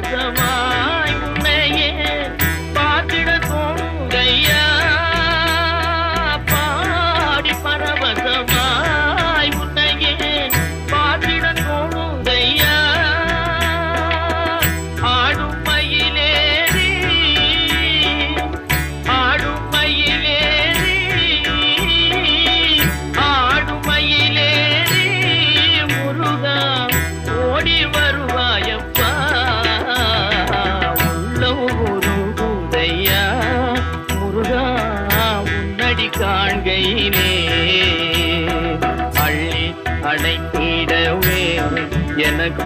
myself. போதும் பூதையா முருகா உன்னடி காண்கையிலே. அள்ளி அடைத்திடவே எனக்கு